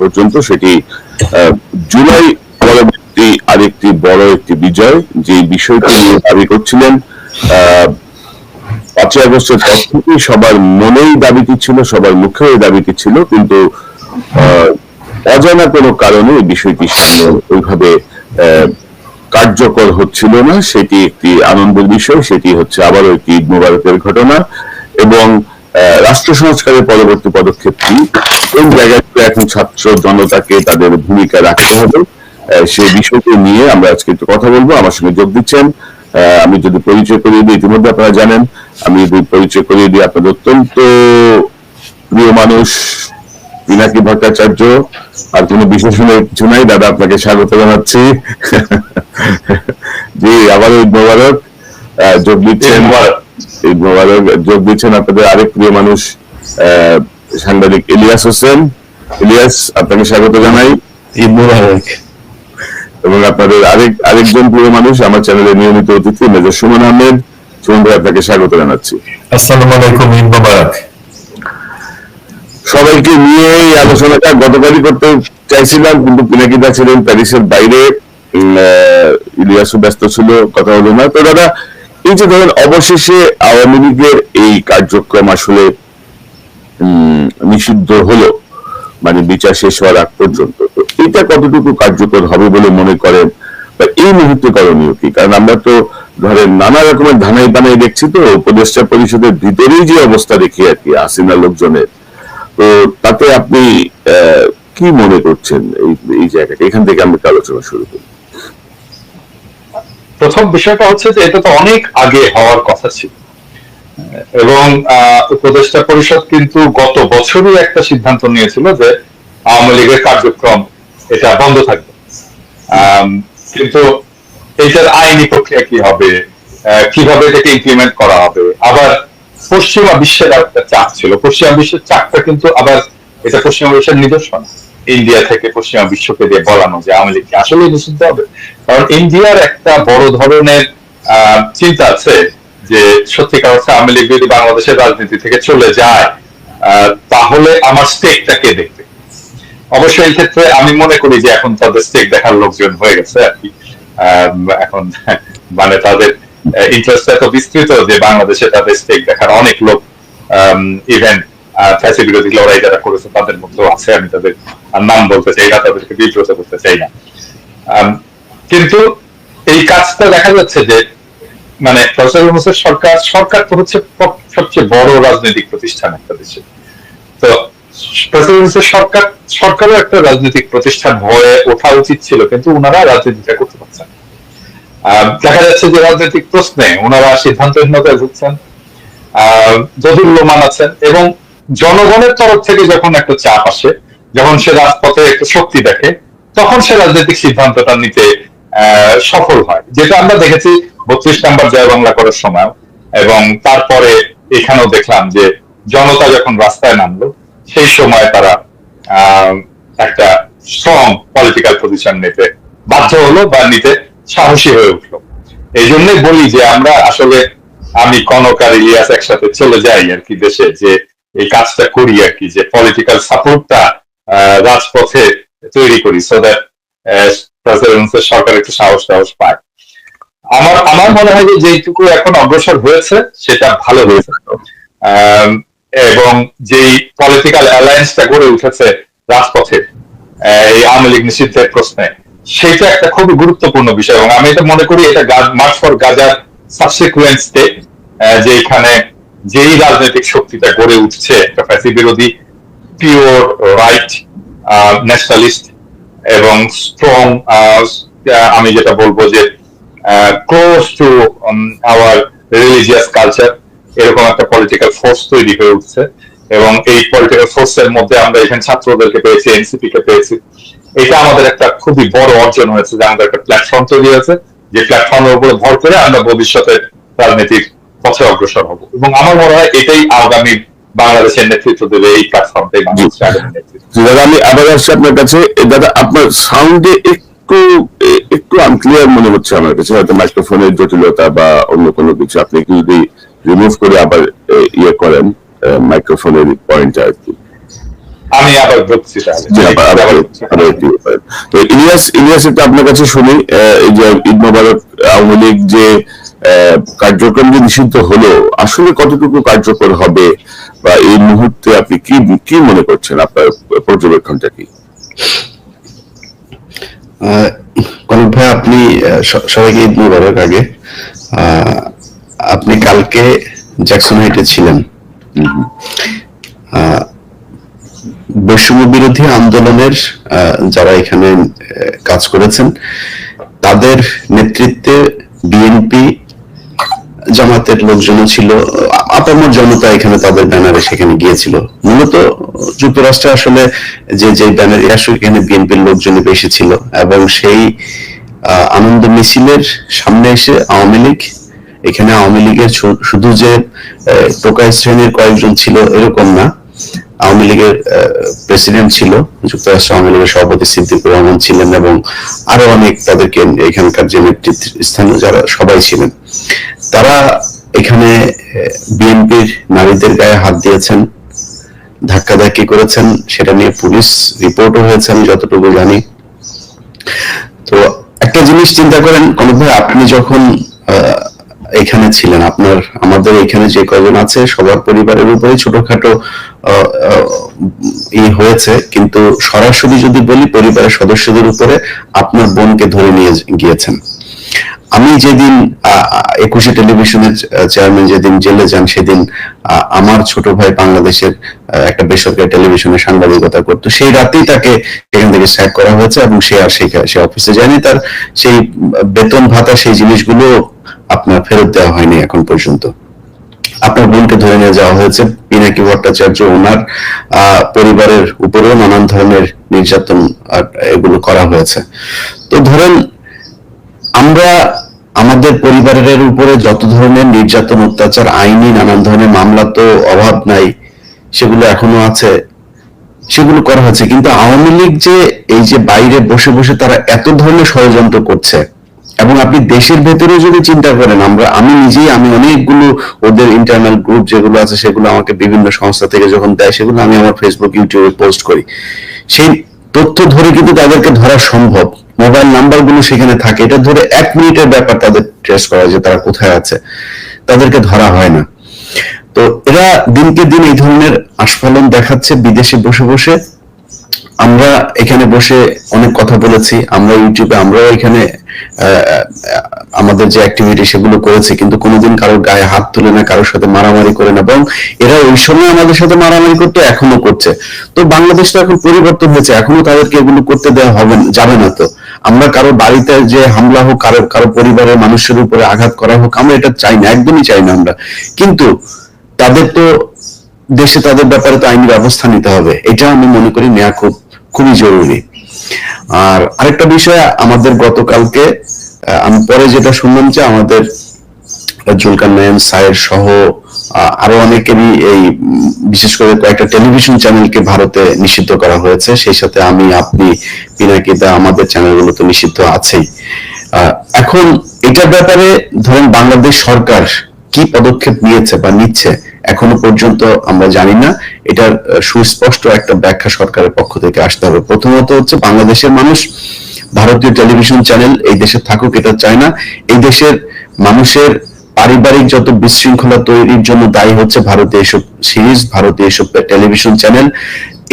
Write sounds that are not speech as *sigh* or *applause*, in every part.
পর্যন্ত সেটি জুলাই পরবর্তী আরেকটি বড় একটি বিজয় যে বিষয়টি নিয়ে দাবি করছিলেন পাঁচই আগস্টের পর থেকেই সবার মনেই দাবিটি ছিল, সবার মুখেও দাবিটি ছিল, কিন্তু অজানা কোনো কারণে এই বিষয়টি সামনে ওইভাবে কার্যকর হচ্ছিল না। সেটি একটি আনন্দের বিষয়, সেটি হচ্ছে আবারও একটি ঈদ মোবারকের ঘটনা এবং রাষ্ট্র সংস্কারের পরবর্তী পদক্ষেপটি কোন জায়গায় এখন ছাত্র জনতাকে তাদের ভূমিকা রাখতে হবে সেই বিষয়টি নিয়ে আমরা আজকে একটু কথা বলব। আমার সঙ্গে যোগ দিচ্ছেন আমি যদি পরিচয় করিয়ে দিই ইতিমধ্যে আপনারা জানেন আমি যদি পরিচয় করিয়ে দিই আপনাদের অত্যন্ত প্রিয় মানুষ পিনাকি ভট্টাচার্য আর কোনো বিশেষণের কিছু নাই দাদা আপনাকে স্বাগত জানাচ্ছি। *laughs* জি আবার ঈদ মোবারক। যোগ দিচ্ছেন। ঈদ মোবারক যোগ দিচ্ছেন আপনাদের আরেক প্রিয় মানুষ আহ, সাংবাদিক ইলিয়াস হোসেন। ইলিয়াস আপনাকে স্বাগত জানাই। ঈদ মুবারক। এবং আপনাদের আরেক আরেকজন প্রিয় মানুষ আমার চ্যানেলের নিয়মিত অতিথি মেজর সুমন আহমেদ। সুমন ভাই আপনাকে স্বাগত জানাচ্ছি। আসসালামু আলাইকুম ঈদ মুবারক। সবাইকে নিয়ে এই আলোচনাটা গতকালই করতে চাইছিলাম কিন্তু পিনাকিদা ছিলেন প্যারিসের বাইরে ইলিয়াসও ব্যস্ত ছিল কথা হলো না। তো দাদা এই যে ধরেন অবশেষে আওয়ামী লীগের এই কার্যক্রম আসলে নিষিদ্ধ হলো মানে বিচার শেষ হওয়ার আগ পর্যন্ত। তো এটা কতটুকু কার্যকর হবে বলে মনে করেন? বা এই মুহূর্তে করণীয় কি? কারণ আমরা তো ধরেন নানা রকমের ধানাই বানাই দেখছি তো, উপদেষ্টা পরিষদের ভিতরেই যে অবস্থা দেখি আর কি আসিনা লোকজনের। তো তাতে আপনি কি মনে করছেন এই এই জায়গাটা? এখান থেকে আমরা আলোচনা শুরু করি। প্রথম বিষয়টা হচ্ছে যে এটা তো অনেক আগে হওয়ার কথা ছিল। এবং উপদেষ্টা পরিষদ কিন্তু গত বছরই একটা সিদ্ধান্ত নিয়েছিল যে আওয়ামী লীগের কার্যক্রম এটা বন্ধ থাকবে। কিন্তু এইটার আইনি প্রক্রিয়া কি হবে? কীভাবে এটাকে ইমপ্লিমেন্ট করা হবে? আবার পশ্চিমা বিশ্বের একটা চাপ ছিল। পশ্চিমা বিশ্বের চাপটা কিন্তু আবার এটা পশ্চিমা বিশ্বের নিদর্শন ইন্ডিয়া থেকে পশ্চিমা বিশ্বকে দিয়ে বলানো যে আওয়ামী লীগকে আসলে নিষিদ্ধ হবে। কারণ ইন্ডিয়ার একটা বড় ধরনের চিন্তা আছে যে সত্যিকার অর্থে আওয়ামী লীগ যদি বাংলাদেশের রাজনীতি থেকে চলে যায় তাহলে আমার স্টেকটা কে দেখবে? অবশ্যই এই ক্ষেত্রে আমি মনে করি যে এখন তাদের স্টেক দেখার লোকজন হয়ে গেছে আর কি। এখন *laughs* মানে তাদের ইন্টারেস্ট এত বিস্তৃত যে বাংলাদেশে তাদের স্টেক দেখার অনেক লোক ইভেন ফ্যাসি বিরোধী লড়াই যারা করেছে তাদের মধ্যেও আছে, আমি তাদের নাম বলতে চাই না, তাদেরকে বিব্রত করতে চাই না। কিন্তু এই কাজটা দেখা যাচ্ছে যে মানে প্রফেসর ইউনূসের সরকার সরকার তো হচ্ছে সবচেয়ে বড় রাজনৈতিক প্রতিষ্ঠান একটা দেশে। তো প্রেসিডেন্সির সরকার, সরকারও একটা রাজনৈতিক প্রতিষ্ঠান হয়ে ওঠা উচিত ছিল, কিন্তু ওনারা রাজনীতিটা করতে পারছেন দেখা যাচ্ছে যে রাজনৈতিক প্রশ্নে ওনারা সিদ্ধান্তহীনতায় ভুগছেন দোদুল্যমান আছেন এবং জনগণের তরফ থেকে যখন একটা চাপ আসে, যখন সে রাজপথে একটা শক্তি দেখে, তখন সে রাজনৈতিক সিদ্ধান্তটা নিতে সফল হয়। যেটা আমরা দেখেছি বত্রিশ নাম্বার জয় বাংলা করার সময়, এবং তারপরে এখানেও দেখলাম যে জনতা যখন রাস্তায় নামলো, সেই সময় তারা একটা স্ট্রং পলিটিক্যাল পজিশন নিতে বাধ্য হলো বা নিতে সাহসী হয়ে উঠল। এই জন্যই বলি যে আমরা আসলে, আমি কনক আর ইলিয়াস একসাথে চলে যাই আর কি দেশে, যে এই কাজটা করি আর কি, যে পলিটিক্যাল সাপোর্টটা রাজপথে তৈরি করি সো দ্যাট প্রেসিডেন্সের সরকার একটু সাহস সাহস পায়। আমার আমার মনে হয় যে যেটুকু এখন অগ্রসর হয়েছে, সেটা ভালো হয়েছে। এবং যেই পলিটিক্যাল অ্যালায়েন্সটা গড়ে উঠেছে রাজপথে এই আওয়ামী লীগ নিষিদ্ধের প্রশ্নে, সেটা একটা খুবই গুরুত্বপূর্ণ বিষয়। এবং আমি এটা মনে করি, এটা মার্চ ফর গাজার সাবসিকুয়েন্ট স্টেপ যে এখানে যেই রাজনৈতিক শক্তিটা গড়ে উঠছে, একটা ফ্যাসি বিরোধী পিওর রাইট ন্যাশনালিস্ট এবং স্ট্রং আমি যেটা বলব যে close to our religious culture এরকম একটা পলিটিক্যাল ফোর্স তৈরি হয়ে উঠছে। এবং এই পলিটিক্যাল ফোর্সের মধ্যে আমরা এখানে ছাত্রদেরকে পেয়েছি এনসিপি কে পেয়েছি। এটা আমাদের একটা খুবই বড় অর্জন হয়েছে যে আমাদের একটা প্ল্যাটফর্ম তৈরি হয়েছে। যে প্ল্যাটফর্মের উপরে ভর করে আমরা ভবিষ্যতে রাজনীতির পথে অগ্রসর হব। এবং আমার মনে হয় এটাই আগামী বাংলাদেশের নেতৃত্ব দেবে এই প্ল্যাটফর্মটাই বাংলাদেশের আগামী নেতৃত্ব। দাদা, আমি আবার আসছি আপনার কাছে। দাদা, আপনার সাউন্ডে একটু একটু আনক্লিয়ার মনে হচ্ছে আমার কাছে। হয়তো মাইক্রোফোনের জটিলতা বা অন্য কোনো কিছু। আপনি কি যদি রিমুভ করে আবার ইয়ে করেন মাইক্রোফোনের পয়েন্টটা আর কি। আমি আবার ব্যাপার। তো ইলিয়াস ইলিয়াস একটু আপনার কাছে শুনি এই যে ঈদ মোবারক আওয়ামী লীগ যে কার্যক্রম যে নিষিদ্ধ হলো আসলে কতটুকু কার্যকর হবে? বা এই মুহূর্তে আপনি কি কি মনে করছেন? আপনার পর্যবেক্ষণটা কি? কনক ভাই, আপনি সবাইকে ঈদ মুবারক আগে। আপনি কালকে জ্যাকসন হাইটে ছিলেন। বৈষম্য বিরোধী আন্দোলনের যারা এখানে কাজ করেছেন, তাদের নেতৃত্বে বিএনপি জামাতের লোকজনও ছিল। আপামর জনতা এখানে তাদের ব্যানারে সেখানে গিয়েছিল। মূলত যুক্তরাষ্ট্রে আসলে যে যে ব্যানারে এখানে বিএনপির লোকজনই বেশি ছিল এবং সেই আনন্দ মিছিলের সামনে এসে আওয়ামী লীগ, এখানে আওয়ামী লীগের শুধু যে টোকাই শ্রেণির কয়েকজন ছিল এরকম না। আওয়ামী লীগের প্রেসিডেন্ট ছিল যুক্তরাষ্ট্র আওয়ামী লীগের সভাপতি সিদ্দিকুর রহমান ছিলেন এবং আরও অনেক তাদেরকে এখানকার যে নেতৃত্ব স্থানীয় যারা সবাই ছিলেন। তারা এখানে বিএনপির নারীদের গায়ে হাত দিয়েছেন ধাক্কাধাক্কি করেছেন, সেটা নিয়ে পুলিশ রিপোর্টও হয়েছে আমি যতটুকু জানি। তো একটা জিনিস চিন্তা করেন, কনক ভাই, আপনি যখন এখানে ছিলেন, আপনার, আমাদের এখানে যে কয়জন আছে, সবার পরিবারের উপরে ছোটখাটো ই হয়েছে, কিন্তু সরাসরি যদি বলি, পরিবারের সদস্যদের উপরে আপনার বোনকে ধরে নিয়ে গিয়েছেন। আমি যেদিন একুশে টেলিভিশনের চেয়ারম্যান যেদিন জেলে যান, সেদিন আমার ছোট ভাই বাংলাদেশের একটা বেসরকারি টেলিভিশনে সাংবাদিকতা করতো। সেই রাতেই তাকে সেখান থেকে স্যাক করা হয়েছে এবং সে আর সে অফিসে যায়নি। তার সেই বেতন ভাতা, সেই জিনিসগুলো আপনার ফেরত দেওয়া হয়নি এখন পর্যন্ত। আপনার বোনকে ধরে নিয়ে যাওয়া হয়েছে পিনাকি ভট্টাচার্য ওনার পরিবারের উপরেও নানান ধরনের নির্যাতন এগুলো করা হয়েছে। তো ধরেন আমরা আমাদের পরিবারের উপরে যত ধরনের নির্যাতন, অত্যাচার, আইনি নানান ধরনের মামলা তো অভাব নাই, সেগুলো এখনও আছে, সেগুলো করা হচ্ছে কিন্তু আওয়ামী লীগ যে এই যে বাইরে বসে বসে তারা এত ধরনের ষড়যন্ত্র করছে, এবং আপনি দেশের ভেতরে যদি চিন্তা করেন, আমরা, আমি নিজেই, আমি অনেকগুলো ওদের ইন্টারনাল গ্রুপ যেগুলো আছে, সেগুলো আমাকে বিভিন্ন সংস্থা থেকে যখন দেয়, সেগুলো আমি আমার ফেসবুক ইউটিউবে পোস্ট করি। সেই তথ্য ধরে কিন্তু তাদেরকে ধরা সম্ভব। মোবাইল নাম্বারগুলো সেখানে থাকে। এটা ধরে এক মিনিটের ব্যাপার তাদের ট্রেস করা যে তারা কোথায় আছে। তাদেরকে ধরা হয় না। তো এরা দিনকে দিন এই ধরনের আস্ফালন দেখাচ্ছে, বিদেশে বসে বসে। আমরা এখানে বসে অনেক কথা বলেছি, আমরা ইউটিউবে, আমরাও এখানে আমাদের যে অ্যাক্টিভিটি সেগুলো করেছি, কিন্তু কোনোদিন কারোর গায়ে হাত তুলে না, কারোর সাথে মারামারি করে না এবং এরা ওই সময় আমাদের সাথে মারামারি করতে, এখনও করছে। তো বাংলাদেশ তো এখন পরিবর্তন হয়েছে, এখনও তাদেরকে এগুলো করতে দেওয়া হবে যাবে না তো। আমরা কারও বাড়িতে যে হামলা হোক, কারও কারও পরিবারের মানুষের উপরে আঘাত করা হোক, আমরা এটা চাই না, একদমই চাই না আমরা। কিন্তু তাদের তো দেশে তাদের ব্যাপারে তো আইনি ব্যবস্থা নিতে হবে। এটা আমি মনে করি নেওয়া খুব, খুবই জরুরি। আর আরেকটা বিষয়, আমাদের গতকালকে আমি পরে যেটা শুনলাম যে আমাদের জুলকার নায়ন সায়ের সহ আরও অনেকেরই এই, বিশেষ করে কয়েকটা টেলিভিশন চ্যানেলকে ভারতে নিষিদ্ধ করা হয়েছে। সেই সাথে আমি, আপনি পিনাকিদা আমাদের চ্যানেলগুলো তো নিষিদ্ধ আছেই। এখন এটার ব্যাপারে ধরেন বাংলাদেশ সরকার কি পদক্ষেপ নিয়েছে বা নিচ্ছে? এখনও পর্যন্ত আমরা জানি না। এটার সুস্পষ্ট একটা ব্যাখ্যা সরকারের পক্ষ থেকে আসতে হবে। প্রথমত হচ্ছে বাংলাদেশের মানুষ, ভারতীয় টেলিভিশন চ্যানেল এই দেশে থাকুক, এটা চায় না। এই দেশের মানুষের পারিবারিক যত বিশৃঙ্খলা তৈরির জন্য দায়ী হচ্ছে ভারতীয় এসব সিরিজ, ভারতীয় এসব টেলিভিশন চ্যানেল,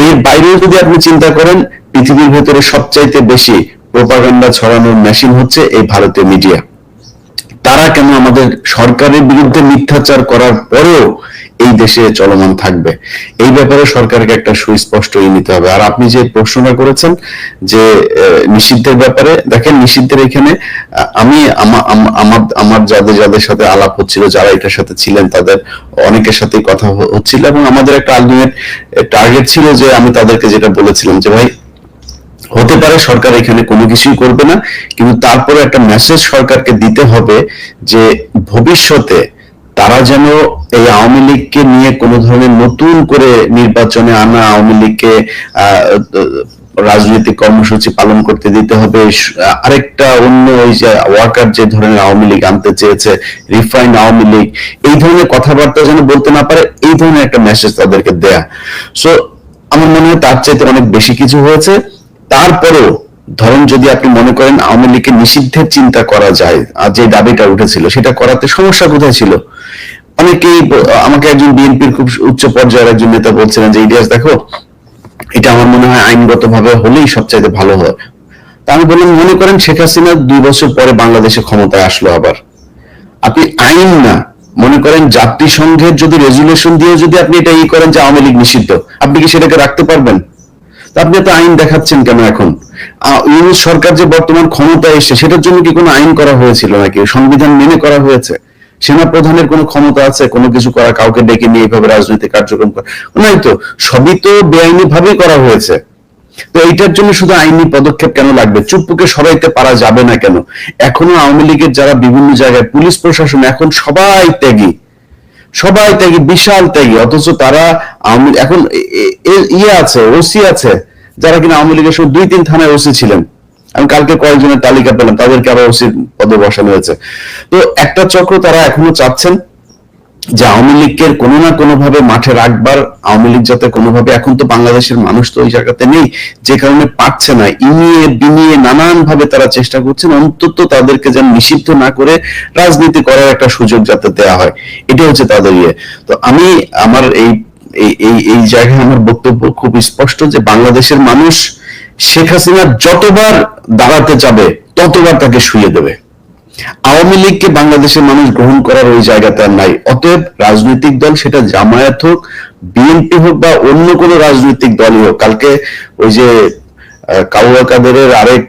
এর বাইরেও যদি আপনি চিন্তা করেন, পৃথিবীর ভেতরে সবচাইতে বেশি প্রোপাগান্ডা ছড়ানোর মেশিন হচ্ছে এই ভারতীয় মিডিয়া। তারা কেন আমাদের সরকারের বিরুদ্ধে মিথ্যাচার করার পরেও এই দেশে চলমান থাকবে? এই ব্যাপারে সরকারকে একটা সুস্পষ্ট নিতে হবে। আর আপনি যে প্রশ্নটা করেছেন যে নিষিদ্ধের ব্যাপারে, দেখেন নিষিদ্ধের এখানে আমি আমা- আমা- আমার আমার যাদের যাদের সাথে আলাপ হচ্ছিল, যারা এটার সাথে ছিলেন, তাদের অনেকের সাথেই কথা হচ্ছিল এবং আমাদের একটা আলটিমেট টার্গেট ছিল যে আমি তাদেরকে যেটা বলেছিলাম যে, ভাই হতে পারে, সরকার এখানে কোনো কিছুই করবে না, কিন্তু তারপরে একটা মেসেজ সরকারকে দিতে হবে যে ভবিষ্যতে তারা যেন এই আওয়ামী লীগকে নিয়ে কোনো ধরনের নতুন করে নির্বাচনে আনা, আওয়ামী লীগকে রাজনৈতিক কর্মসূচি পালন করতে দিতে হবে, আরেকটা অন্য ওই যে ওয়ার্কার যে ধরনের আওয়ামী লীগ আনতে চেয়েছে রিফাইন আওয়ামী লীগ, এই ধরনের কথাবার্তা যেন বলতে না পারে, এই ধরনের একটা মেসেজ তাদেরকে দেয়া। সো আমার মনে হয় তার চাইতে অনেক বেশি কিছু হয়েছে। তারপরেও, ধরেন যদি আপনি মনে করেন আওয়ামী লীগের নিষিদ্ধের চিন্তা করা যায়, আর যে দাবিটা উঠেছিল, সেটা করাতে সমস্যা কোথায় ছিল? অনেকেই আমাকে একজন বিএনপির খুব উচ্চ পর্যায়ের একজন নেতা বলছিলেন যে, ইলিয়াস, দেখো, এটা আমার মনে হয় আইনগত ভাবে হলেই সবচাইতে ভালো হয়। তা আমি বললাম, মনে করেন শেখ হাসিনা দুই বছর পরে বাংলাদেশে ক্ষমতায় আসলো আবার। আপনি আইন না, মনে করেন জাতিসংঘের যদি রেজুলেশন দিয়ে যদি আপনি এটা ই করেন যে আওয়ামী লীগ নিষিদ্ধ, আপনি কি সেটাকে রাখতে পারবেন? আপনি তো আইন দেখাচ্ছেন কেন এখন? আহ, ইউনুস সরকার যে বর্তমান ক্ষমতায় এসে সেটার জন্য কি কোনো আইন করা হয়েছিল নাকি? সংবিধান মেনে করা হয়েছে? সেনা প্রধানের কোনো ক্ষমতা আছে? কোনো কিছু করা কাউকে ডেকে নিয়ে এইভাবে রাজনৈতিক কার্যক্রম করা? নাই তো সবই তো বেআইনি ভাবেই করা হয়েছে। তো এইটার জন্য শুধু আইনি পদক্ষেপ কেন লাগবে? চুপ্পুকে সরাইতে পারা যাবে না কেন? এখনও আওয়ামী লীগের যারা বিভিন্ন জায়গায় পুলিশ প্রশাসন এখন সবাই ত্যাগী। সবাই ত্যাগি, বিশাল ত্যাগী, অথচ তারা এখন ইয়ে আছে, ওসি আছে, যারা কিনা আওয়ামী লীগের সব দুই তিন থানায় ওসি ছিলেন। আমি কালকে কয়েকজনের তালিকা পেলাম, তাদেরকে আবার ওসি পদে বসানো হয়েছে। তো একটা চক্র তারা এখনও চাচ্ছেন যে আওয়ামী লীগের কোনো না কোনো ভাবে মাঠে রাখবার, আওয়ামী লীগ যাতে কোনোভাবে এখন তো বাংলাদেশের মানুষ তো ওই জায়গাতে নেই, যে কারণে পারছে না। ইনিয়ে বিনিয়ে নানান ভাবে তারা চেষ্টা করছেন, অন্তত তাদেরকে যেন নিষিদ্ধ না করে রাজনীতি করার একটা সুযোগ যাতে দেওয়া হয়। এটা হচ্ছে তাদের ইয়ে। তো আমি আমার এই- এই এই জায়গায় আমার বক্তব্য খুব স্পষ্ট যে বাংলাদেশের মানুষ শেখ হাসিনা যতবার দাঁড়াতে যাবে, ততবার তাকে শুয়ে দেবে। আওয়ামী লীগকে বাংলাদেশের মানুষ গ্রহণ করার ওই জায়গাতে আর নাই। অতএব রাজনৈতিক দল সেটা জামায়াত হোক, বিএনপি হোক বা অন্য কোনো রাজনৈতিক দলই হোক, কালকে ওই যে কাউয়া কাদেরের আরেক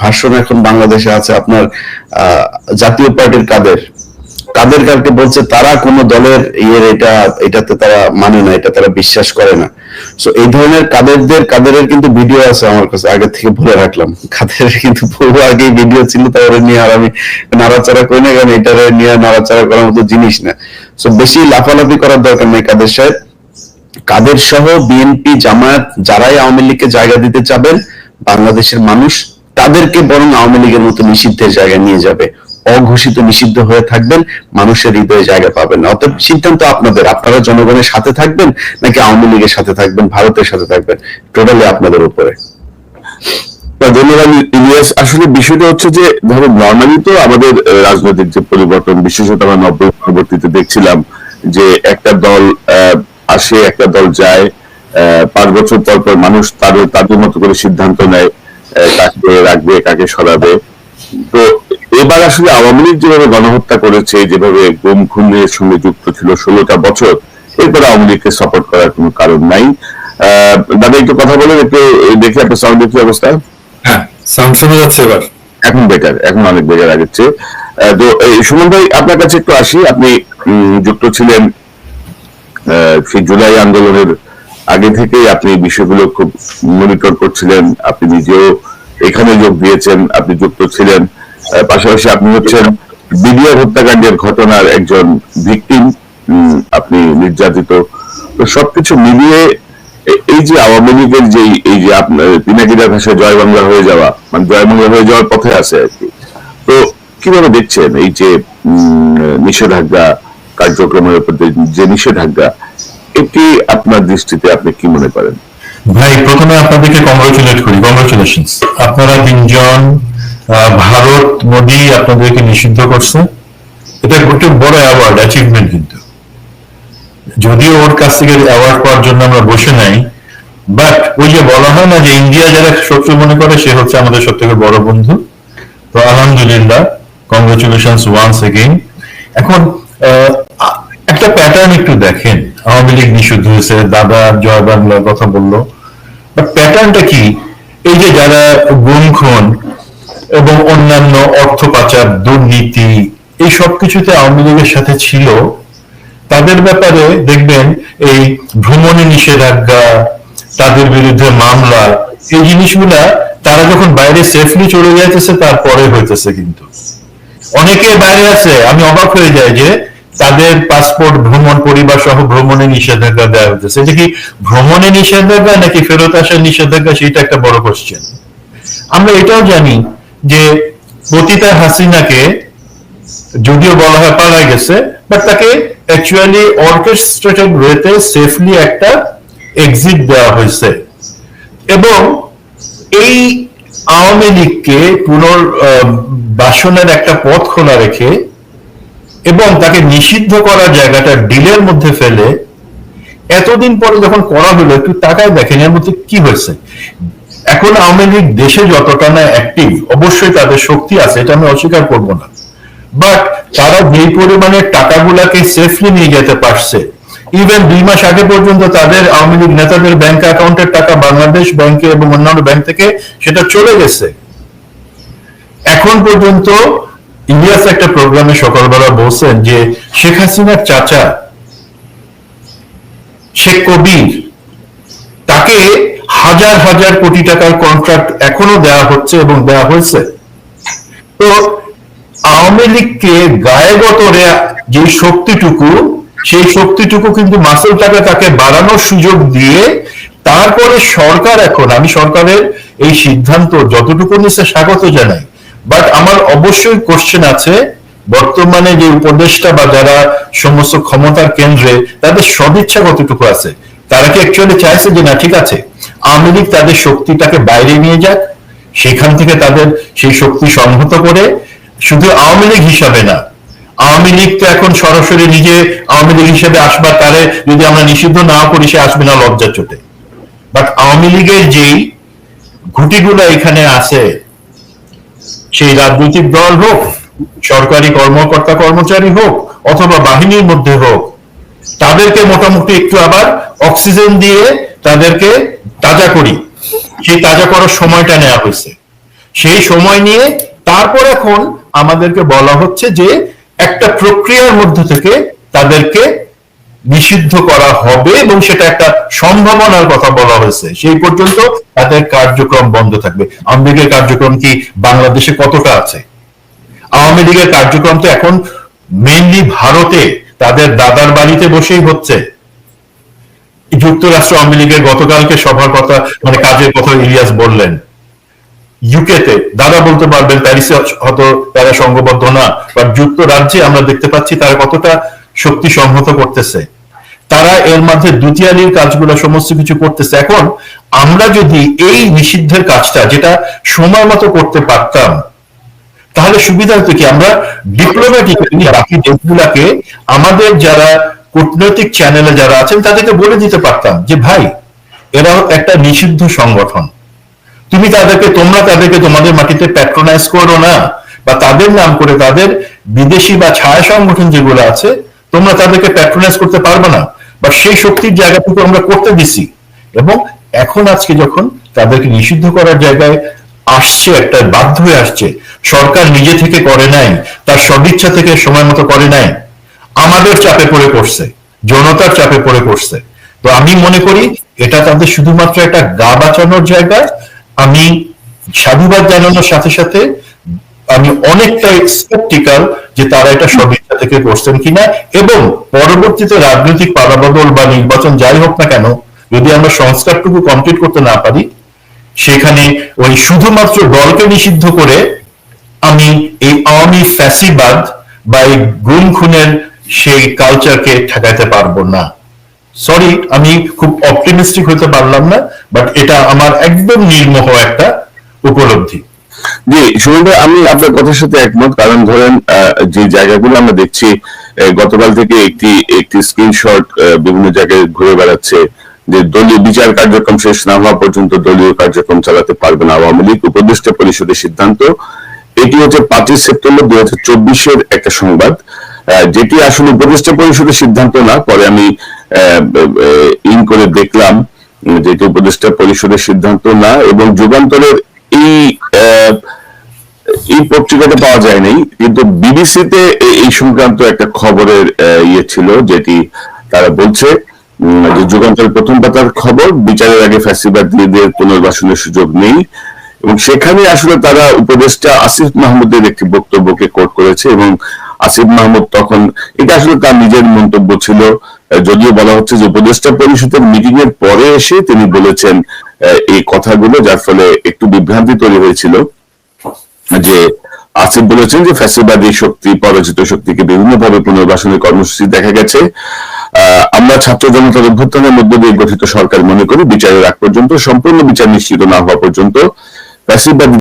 ভাষণ এখন বাংলাদেশে আছে আপনার জাতীয় পার্টির কাদের? কাদের কালকে বলছে, তারা কোন দলের ইয়ের এটা, এটাতে তারা মানে না, এটা তারা বিশ্বাস করে না। সো এই ধরনের কাদেরদের, কাদেরের কিন্তু ভিডিও আছে আমার কাছে, আগে থেকে বলে রাখলাম। কাদের কিন্তু বহু আগে ভিডিও ছিল তারপরে নিয়ে আর আমি নাড়াচাড়া করি না, কারণ এটারে নিয়ে নাড়াচাড়া করার মতো জিনিস না। সো বেশি লাফালাফি করার দরকার নেই কাদের সাহেব। কাদের সহ বিএনপি জামায়াত, যারাই আওয়ামী লীগকে জায়গা দিতে চাবেন, বাংলাদেশের মানুষ, তাদেরকে বরং আওয়ামী লীগের মতো নিষিদ্ধের জায়গায় নিয়ে যাবে। অঘোষিত নিষিদ্ধ হয়ে থাকবেন, মানুষের হৃদয়ে জায়গা পাবেন না। অতএব সিদ্ধান্ত আপনাদের, আপনারা জনগণের সাথে থাকবেন নাকি আওয়ামী লীগের সাথে থাকবেন, ভারতের সাথে থাকবেন, টোটালি আপনাদের উপরে। ধন্যবাদ, ইলিয়াস। আসলে বিষয়টা হচ্ছে যে, ধরো নর্মালি তো আমাদের রাজনৈতিক যে পরিবর্তন, বিশেষত আমরা নব্বই পরবর্তীতে দেখছিলাম যে একটা দল আসে, একটা দল যায় পাঁচ বছর পর পর মানুষ তাদের তাদের মতো করে সিদ্ধান্ত নেয় কাকে রাখবে, কাকে সরাবে। তো এবার আসলে আওয়ামী লীগ যেভাবে গণহত্যা করেছে যেভাবে গুম খুনের সঙ্গে যুক্ত ছিল ষোলোটা বছর এরপরে আওয়ামী লীগকে সাপোর্ট করার কোনো কারণ নাই। দাদা একটু কথা বলেন একটু দেখি আপনার সাউন্ডের কি অবস্থা? হ্যাঁ সাউন্ড শোনা যাচ্ছে এবার। এখন বেটার এখন অনেক বেটার আগের চেয়ে। তো এই সুমন ভাই আপনার কাছে একটু আসি আপনি যুক্ত ছিলেন সেই জুলাই আন্দোলনের আগে থেকেই আপনি বিষয়গুলো খুব মনিটর করছিলেন আপনি নিজেও এখানে যোগ দিয়েছেন, আপনি যুক্ত ছিলেন। পাশাপাশি আপনি হচ্ছেন বিডিআর হত্যাকাণ্ডের ঘটনার একজন ভিকটিম আপনি নির্যাতিত। তো সবকিছু মিলিয়ে এই যে আওয়ামী লীগের যে এই যে আপনার পিনাকিদার ভাষায় জয় বাংলা হয়ে যাওয়া মানে জয় বাংলা হয়ে যাওয়ার পথে আছে আর কি। তো কীভাবে দেখছেন এই যে নিষেধাজ্ঞা কার্যক্রমের উপর যে নিষেধাজ্ঞা, এটি আপনার দৃষ্টিতে আপনি কি মনে করেন? ভাই, প্রথমে আপনাদেরকে কংগ্রেচুলেট করি কংগ্রেচুলেশন আপনারা তিনজন ভারত মোদী আপনাদেরকে নিষিদ্ধ করছে। এটা একটা বড় অ্যাওয়ার্ড অ্যাচিভমেন্ট কিন্তু। যদিও ওর কাছ থেকে অ্যাওয়ার্ড পাওয়ার জন্য আমরা বসে নাই বাট ওই যে বলা হয় না যে ইন্ডিয়া যারা শত্রু মনে করে, সে হচ্ছে আমাদের সব থেকে বড় বন্ধু। তো আলহামদুলিল্লাহ কংগ্রেচুলেশন ওয়ান্স এগেইন এখন একটা প্যাটার্ন একটু দেখেন। আওয়ামী লীগ নিষিদ্ধ হয়েছে, দাদা জয় বাংলার কথা বলল। বাট প্যাটার্নটা কি? এই যে যারা গুম খুন এবং অন্যান্য অর্থ পাচার, দুর্নীতি, এই সব কিছুতে আওয়ামী লীগের সাথে ছিল, তাদের ব্যাপারে দেখবেন এই ভ্রমণে নিষেধাজ্ঞা, তাদের বিরুদ্ধে মামলা, এই জিনিসগুলা তারা যখন বাইরে সেফলি চলে যাইতেছে, তারপরে হইতেছে কিন্তু। অনেকে বাইরে আছে, আমি অবাক হয়ে যাই যে তাদের পাসপোর্ট ভ্রমণ পরিবার সহ ভ্রমণে নিষেধাজ্ঞা দেওয়া হতেছে এটা কি ভ্রমণে নিষেধাজ্ঞা নাকি ফেরত আসার নিষেধাজ্ঞা? সেটা একটা বড় কোশ্চেন আমরা এটাও জানি যে পতিতা হাসিনাকে যদিও বলা হয় পালায় গেছে বাট তাকে অ্যাকচুয়ালি অর্কেস্ট্রেটেড ওয়েতে সেফলি একটা এক্সিট দেওয়া হয়েছে। এবং এই আওয়ামী লীগকে পুনর আহ, বাসনের একটা পথ খোলা রেখে এবং তাকে নিষিদ্ধ করার জায়গাটা ডিলের মধ্যে ফেলে এতদিন পরে যখন করা হলো, একটু তাকায় দেখেন এর মধ্যে কি হয়েছে। এখন আওয়ামী লীগ দেশে যতটা না অ্যাক্টিভ অবশ্যই তাদের শক্তি আছে, এটা আমি অস্বীকার করব না। বাট তারা যেই পরিমাণে টাকাগুলাকে সেফলি নিয়ে যেতে পারছে ইভেন দুই মাস আগে পর্যন্ত তাদের আওয়ামী লীগ নেতাদের ব্যাংক অ্যাকাউন্টের টাকা বাংলাদেশ ব্যাংকে এবং অন্যান্য ব্যাংক থেকে সেটা চলে গেছে। এখন পর্যন্ত ইলিয়াস একটা প্রোগ্রামে সকালবেলা বলছেন যে শেখ হাসিনার চাচা, শেখ কবির, তাকে হাজার হাজার কোটি টাকার কন্ট্রাক্ট এখনও দেওয়া হচ্ছে এবং দেওয়া হয়েছে। তো আওয়ামী লীগকে গায়েগত রে- যে শক্তিটুকু, সেই শক্তিটুকু কিন্তু মাসেল টাকা তাকে বাড়ানোর সুযোগ দিয়ে তারপরে সরকার এখন, আমি সরকারের এই সিদ্ধান্ত যতটুকু নিচ্ছে স্বাগত জানাই। বাট আমার অবশ্যই কোশ্চেন আছে, বর্তমানে যে উপদেষ্টা বা যারা সমস্ত ক্ষমতার কেন্দ্রে, তাদের সদিচ্ছা কতটুকু আছে? তারা কি অ্যাকচুয়ালি চাইছে যে না, ঠিক আছে লীগ তাদের শক্তিটাকে বাইরে নিয়ে যাক, সেখান থেকে তাদের সেই শক্তি সংহত করে, শুধু আওয়ামী লীগ হিসাবে না, আওয়ামী লীগ তো এখন সরাসরি নিজে আওয়ামী লীগ হিসেবে আসবার তারে যদি আমরা নিষিদ্ধ না করি, সে আসবে না লজ্জা চোটে। বাট আওয়ামী লীগের যেই ঘুটিগুলো এখানে আছে সেই রাজনৈতিক দল হোক, সরকারি কর্মকর্তা কর্মচারী হোক, অথবা বাহিনীর মধ্যে হোক, তাদেরকে মোটামুটি একটু আবার অক্সিজেন দিয়ে তাদেরকে তাজা করি। সেই তাজা করার সময়টা নেওয়া হয়েছে। সেই সময় নিয়ে তারপর এখন আমাদেরকে বলা হচ্ছে যে একটা প্রক্রিয়ার মধ্য থেকে তাদেরকে নিষিদ্ধ করা হবে এবং সেটা একটা সম্ভাবনার কথা বলা হয়েছে। সেই পর্যন্ত তাদের কার্যক্রম বন্ধ থাকবে। আওয়ামী লীগের কার্যক্রম কি বাংলাদেশে কতটা আছে? আওয়ামী লীগের কার্যক্রম তো এখন মেইনলি ভারতে, তাদের দাদার বাড়িতে বসেই হচ্ছে। যুক্তরাষ্ট্র আওয়ামী লীগের গতকালকে সভার কথা মানে কাজের কথা ইলিয়াস বললেন। ইউকেতে, দাদা বলতে পারবেন, প্যারিসে হয়তো তারা সংঘবদ্ধ না বা যুক্তরাজ্যে আমরা দেখতে পাচ্ছি তারা কতটা শক্তি সংহত করতেছে। তারা এর মধ্যে দ্বিতীয়ালির কাজগুলো সমস্ত কিছু করতেছে। এখন আমরা যদি এই নিষিদ্ধের কাজটা, যেটা সময় মতো করতে পারতাম, তাহলে সুবিধা হতো কি? আমরা ডিপ্লোম্যাটিক্যালি বাকি দেশগুলাকে, আমাদের যারা কূটনৈতিক চ্যানেলে যারা আছেন, তাদেরকে বলে দিতে পারতাম যে, ভাই এরা একটা নিষিদ্ধ সংগঠন। তুমি তাদেরকে, তোমরা তাদেরকে তোমাদের মাটিতে প্যাট্রোনাইজ করো না, বা তাদের নাম করে তাদের বিদেশি বা ছায়া সংগঠন যেগুলো আছে, তোমরা তাদেরকে প্যাট্রোনাইজ করতে পারবে না। বা সেই শক্তির জায়গাটুকু আমরা করতে দিছি। এবং এখন আজকে যখন তাদেরকে নিষিদ্ধ করার জায়গায় আসছে, একটা বাধ্য হয়ে আসছে, সরকার নিজে থেকে করে নাই, তার সদিচ্ছা থেকে সময় মতো করে নাই, আমাদের চাপে পড়ে পড়ছে, জনতার চাপে পড়ে পড়ছে। তো আমি মনে করি এটা তাদের শুধুমাত্র একটা গা বাঁচানোর জায়গা। আমি সাধুবাদ জানানোর সাথে সাথে আমি অনেকটাই স্কেপটিক্যাল যে তারা এটা সদিচ্ছা থেকে করছেন কিনা এবং পরবর্তীতে রাজনৈতিক পালাবদল বা নির্বাচন যাই হোক না কেন, যদি আমরা সংস্কারটুকু কমপ্লিট করতে না পারি, সেখানে ওই শুধুমাত্র দলকে নিষিদ্ধ করে আমি এই আওয়ামী ফ্যাসিবাদ বা এই গুম খুনের সেই কালচারকে ঠেকাতে পারব না। সরি আমি খুব অপটিমিস্টিক হতে পারলাম না বাট এটা আমার একদম নির্মোহ একটা উপলব্ধি। জি সুমন ভাই আমি আপনার কথার সাথে একমত। কারণ ধরেন যে জায়গাগুলো আমরা দেখছি গতকাল থেকে একটি একটি স্ক্রিনশট বিভিন্ন জায়গায় ঘুরে বেড়াচ্ছে যে দলীয় বিচার কার্যক্রম শেষ না হওয়া পর্যন্ত দলীয় কার্যক্রম চালাতে পারবে না আওয়ামী লীগ। উপদেষ্টা পরিষদের সিদ্ধান্ত, এটি হচ্ছে পাঁচই সেপ্টেম্বর দুই হাজার চব্বিশের একটা সংবাদ যেটি আসলে উপদেষ্টা পরিষদের সিদ্ধান্ত না। পরে আমি ইন করে দেখলাম যেটি উপদেষ্টা পরিষদের সিদ্ধান্ত না এবং যুগান্তরের এই এই পত্রিকাটা পাওয়া যায়নি, কিন্তু বিবিসিতে এই সংক্রান্ত একটা খবরের ইয়ে ছিল যেটি তারা বলছে যে প্রথম পাতার খবর, বিচারের আগে ফ্যাসিবাদীদের পুনর্বাসনের সুযোগ নেই। এবং সেখানে আসলে তারা উপদেষ্টা আসিফ মাহমুদের একটি বক্তব্যকে কোট করেছে এবং আসিফ মাহমুদ তখন, এটা আসলে তার নিজের মন্তব্য ছিল। যদিও বলা হচ্ছে যে উপদেষ্টা পরিষদের মিটিং এর পরে এসে তিনি বলেছেন এই কথাগুলো, যার ফলে একটু বিভ্রান্তি তৈরি হয়েছিল। যে আসিফ বলেছেন যে ফ্যাসিবাদী শক্তি, পরাজিত শক্তিকে বিভিন্নভাবে পুনর্বাসনের কর্মসূচি দেখা গেছে। আমরা ছাত্র জনতার অভ্যুত্থানের মধ্য দিয়ে গঠিত সরকার মনে করি, বিচারের আগ পর্যন্ত, সম্পূর্ণ বিচার নিশ্চিত না হওয়া পর্যন্ত ফ্যাসিবাদী